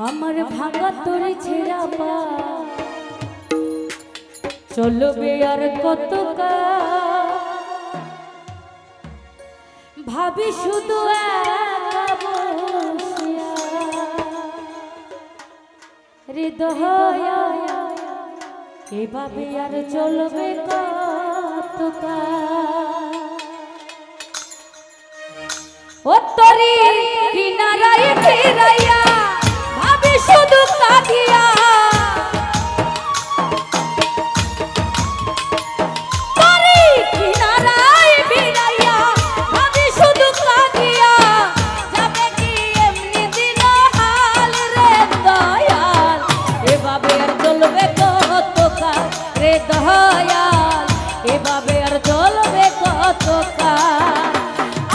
আমার ভাঙা তোরে ছেড়া পা। চলবে আর কত ভাবি শুধু এভাবে আর চলবে কত কাঁদিয়া তরি কিনারায় ফিরাইয়া শুধু কাঁদিয়া।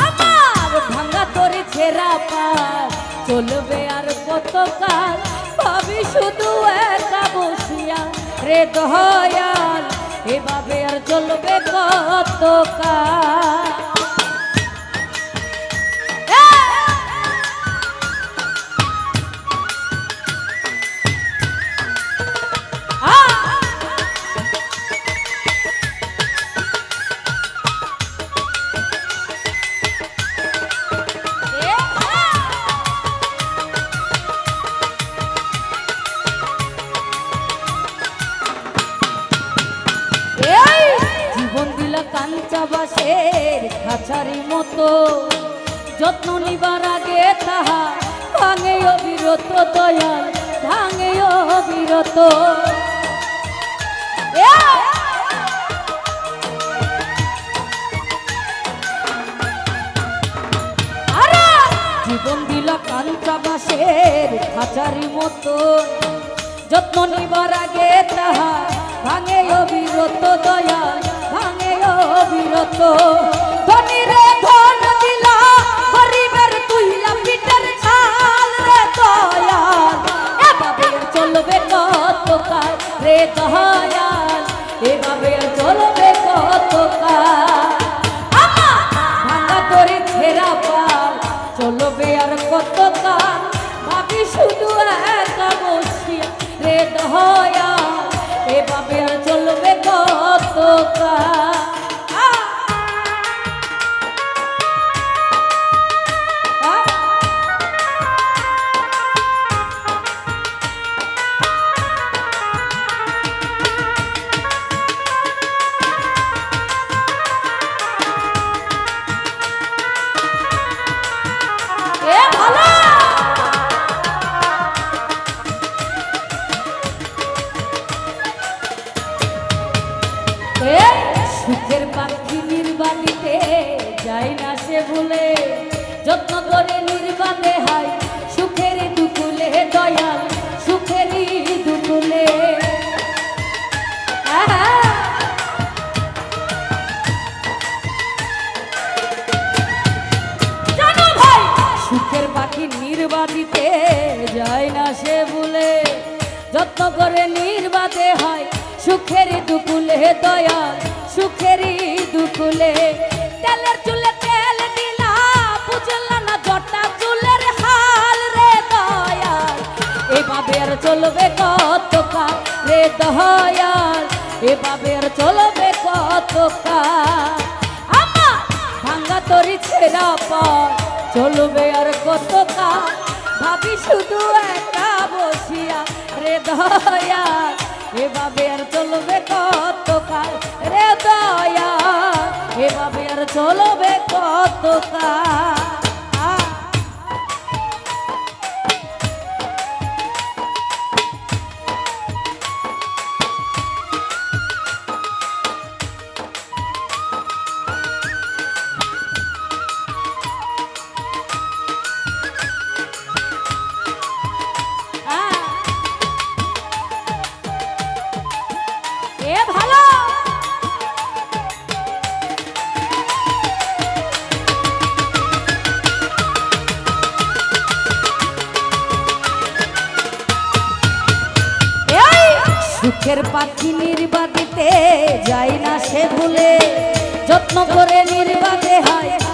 আমার ভাঙা তোরে ছেঁড়া পাল চলবে আর কত কাল ভাবি শুধু একা বসিয়া রে দয়াল এভাবে আর চলবে কত কাঞ্চা বাসের খাঁচারি মতো। যত্ন নিবার আগে তাহা ভাঙে অবিরত দয়াল, ভাঙে অবিরত। জীবন দিল কাঞ্চা বাসের খাঁচারি মতো। যত্ন নিবার আগে তাহা রে দয়াল। এভাবে চলবে কত কাল। যাই ভুলে, যত্ন করে নির্বাণে হয়। সুখের দুকুলে দয়াল, সুখেরই দুকুলে। নির্বাদিতে যায় না সে ভুলে। যত্ন করে নির্বাদে হয়, সুখের দুকুলে দয়াল, সুখেরই দুকুলে। তেলের চুলে রে দয়াল এভাবে আর চলবে কত ভাঙ্গা তরি ছেঁড়া পর চলবে আর কত ভাবি শুধু একা বসিয়া রে দয়া এভাবে আর চলবে কত রে দয়া এভাবে আর চলবে কত সুখের পাখি নির্বাদিতে যাই না সে ভুলে যত্ন করে নির্বাদে হয়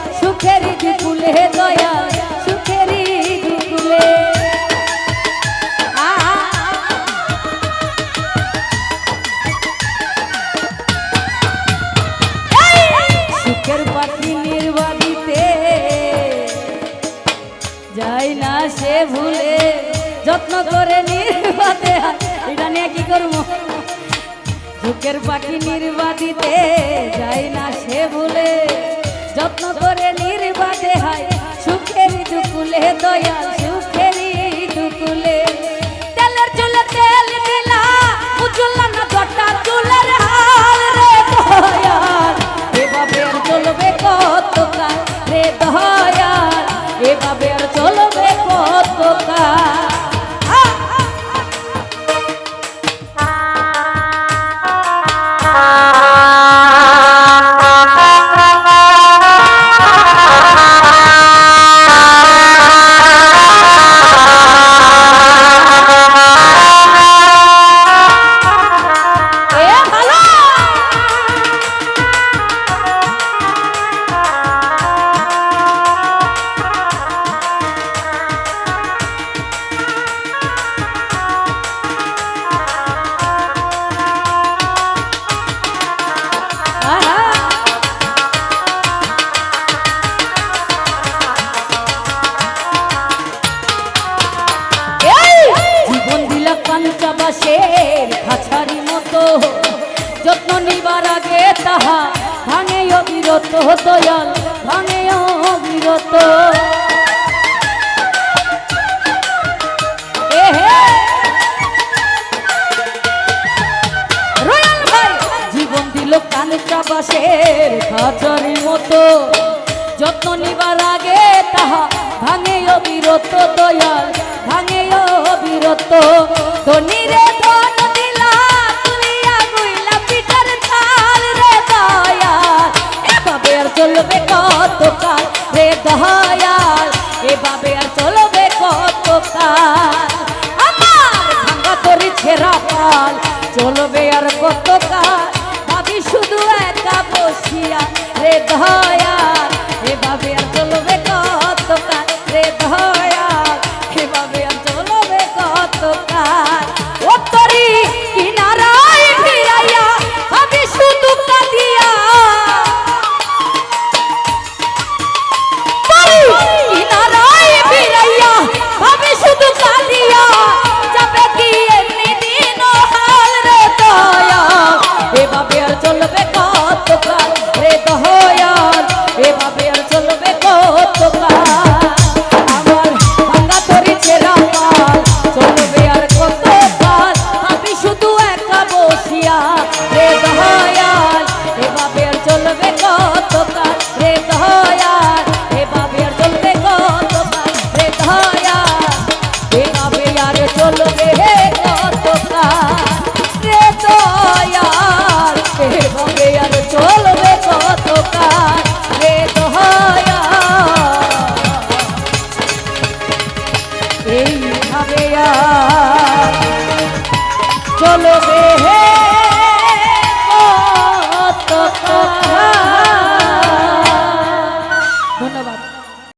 ভুলে, যত্ন করে নির্বাদে এটা নিয়ে কি করব? ঝুঁকের পাখি নির্বাদিতে যাই না সে ভুলে। যত্ন করে নির্বাদে হয়, সুখের দুকুলে দয়াল জীবন দিল কাঞ্চাবাসের খাছারি মতো। যত্ন নিবার আগে তাহা ভাঙে অবিরত, দয়াল, ভাঙে অবিরত। জীবন দিল মতো। যত্ন নিবার আগে তাহা ভাঙে অবিরত দয়াল ভাঙে অবিরত। ধন আর চলবে কত কাল রে দয়াল? এভাবে আর চলবে কত কাল আমার ভাঙ্গা তরি ছেঁড়া পাল চলবে আর কত কাল ভাবি শুধু একা বসিয়া রে দয়াল।